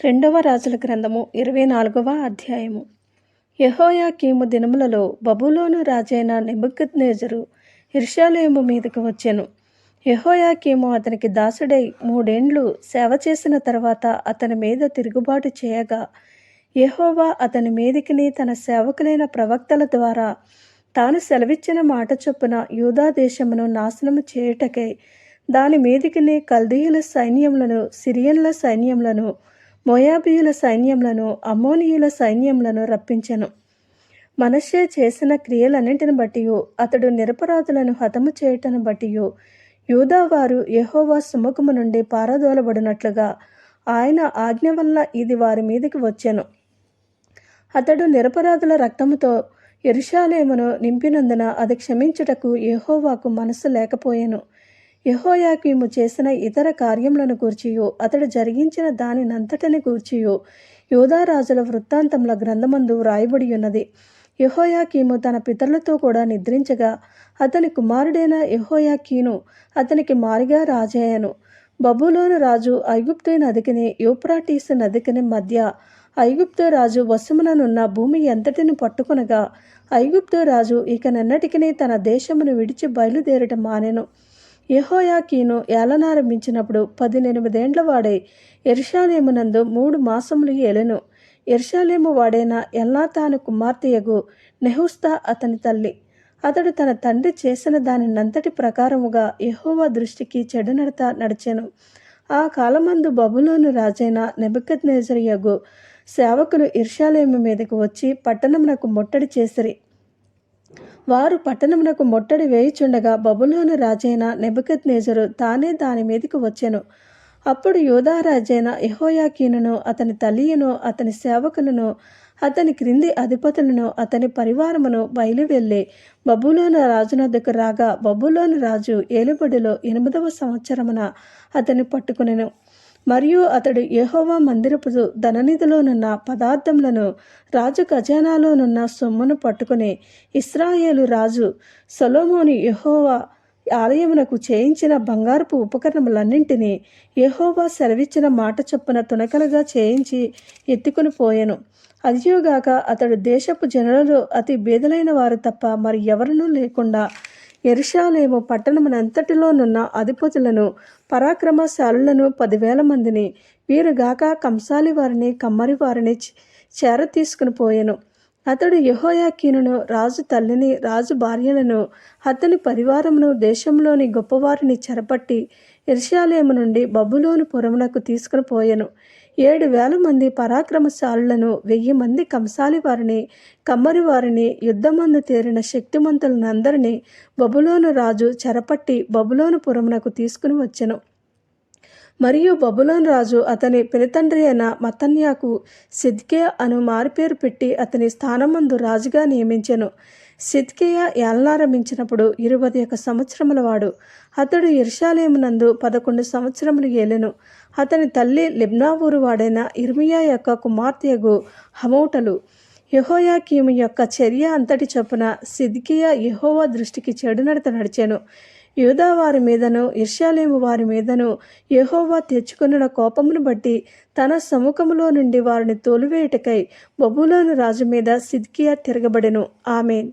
రెండవ రాజుల గ్రంథము ఇరవై నాలుగవ అధ్యాయము. యహోయాకీము దినములలో బబులోను రాజైన నెబుకద్నేజరు ఇర్షాలయము మీదకు వచ్చెను. యహోయాకీము అతనికి దాసుడై మూడేండ్లు సేవ చేసిన తర్వాత అతని మీద తిరుగుబాటు చేయగా యహోవా అతని మీదికిని తన సేవకులైన ప్రవక్తల ద్వారా తాను సెలవిచ్చిన మాట చొప్పున యూదా దేశమును నాశనము చేయుటకై దాని మీదికిని కల్దీయుల సైన్యములను సిరియన్ల సైన్యములను మోయాబీయుల సైన్యములను అమోనియుల సైన్యములను రప్పించెను. మనషే చేసిన క్రియలన్నింటిని బట్టి అతడు నిరపరాధులను హతము చేయటను బట్టి యూదావారు యహోవా సుముఖము నుండి పారదోలబడినట్లుగా ఆయన ఆజ్ఞ వల్ల ఇది వారి మీదకి వచ్చెను. అతడు నిరపరాధుల రక్తముతో ఎరుషాలేమును నింపినందున అది క్షమించుటకు యహోవాకు మనసు లేకపోయెను. యెహోయాకీము చేసిన ఇతర కార్యములను గూర్చియు అతడు జరిగించిన దానినంతటిని గూర్చియో. యోధారాజుల వృత్తాంతముల గ్రంథమందు వ్రాయబడి ఉన్నది యహోయాకీము తన పితరులతో కూడా నిద్రించగా అతని కుమారుడైన యెహోయాకీను అతనికి మారిగా రాజయ్యను. బబులోను రాజు ఐగుప్తు నదికిని యూప్రాటీసు నదికిని మధ్య ఐగుప్తు రాజు వసుమననున్న భూమి ఎంతటిని పట్టుకొనగా ఐగుప్తు రాజు ఇక నన్నటికిని తన దేశమును విడిచి బయలుదేరటం మానెను. యహోయాకీను ఏలనారంభించినప్పుడు పదినెనిమిదేండ్ల వాడై ఎర్షాలేమునందు మూడు మాసములు ఏలెను. ఎర్షాలేము వాడైన ఎల్నాతాను కుమార్తెయగు నెహుస్తా అతని తల్లి. అతడు తన తండ్రి చేసిన దానినంతటి ప్రకారముగా యహోవా దృష్టికి చెడునడత నడిచెను. ఆ కాలమందు బబులోను రాజైన నెబుకద్నేజరియగు సేవకులు ఇర్షాలేము మీదకు వచ్చి పట్టణమునకు ముట్టడి చేసిరి. వారు పట్టణమునకు ముట్టడి వేయుచుండగా బబులోను రాజైన నెబకత్ నేజరు తానే దాని మీదకి వచ్చెను. అప్పుడు యోధారాజైన యెహోయాకీనును అతని తల్లియును అతని సేవకులను అతని క్రింది అధిపతులను అతని పరివారమును బయలువెళ్ళి బబులోను రాజునద్దకు రాగా బబులోను రాజు ఏలుబడిలో ఎనిమిదవ సంవత్సరమున అతని పట్టుకునెను. మరియు అతడు యహోవా మందిరపు ధననిధిలోనున్న పదార్థములను రాజు ఖజానాలోనున్న సొమ్మును పట్టుకుని ఇస్రాయేలు రాజు సొలోమోని యహోవా ఆలయమునకు చేయించిన బంగారపు ఉపకరణములన్నింటినీ యహోవా సెలవిచ్చిన మాట చొప్పున తునకలుగా చేయించి ఎత్తుకుని పోయెను. అదియోగాక అతడు దేశపు జనులలో అతి బేదలైన వారు తప్ప మరి ఎవరునూ లేకుండా ఎరుషాలేము పట్టణమునంతటిలోనున్న అధిపతులను పరాక్రమశాలులను పదివేల మందిని వీరుగాక కంసాలి వారిని కమ్మరి వారిని చేర తీసుకుని పోయాను. అతడు యహోయాకీనును రాజు తల్లిని రాజు భార్యలను అతని పరివారమును దేశంలోని గొప్పవారిని చెరపట్టి ఇర్షాలేము నుండి బబులోను పురమునకు తీసుకుని పోయాను. ఏడు వేల మంది పరాక్రమశాలులను వెయ్యి మంది కంసాలి వారిని కమ్మరి వారిని యుద్ధమందు తేరిన శక్తిమంతులనందరినీ బబులోను రాజు చెరపట్టి బబులోను పురమునకు తీసుకుని వచ్చెను. మరియు బబులోన్ రాజు అతని పినతండ్రి అయిన మతన్యాకు సిద్కే అను మారిపేరు పెట్టి అతని స్థానమందు రాజుగా నియమించెను. సిద్కేయ ఏలనారంభించినప్పుడు ఇరవై ఒక సంవత్సరముల వాడు. అతడు ఇర్షాలేమునందు పదకొండు సంవత్సరములు ఏలెను. అతని తల్లి లిబ్నావూరు వాడైన ఇర్మియా యొక్క కుమార్తెగు హమౌటలు. యహోయాకీము యొక్క చర్య అంతటి చొప్పున సిద్కియా యహోవా దృష్టికి చెడు నడత నడిచాను. యూదా వారి మీదను ఇర్షాలేము వారి మీదను యెహోవా తెచ్చుకున్న కోపమును బట్టి తన సముఖములో నుండి వారిని తోలివేయుటకై బబులోను రాజు మీద సిద్కియా తిరగబడెను. ఆమెన్.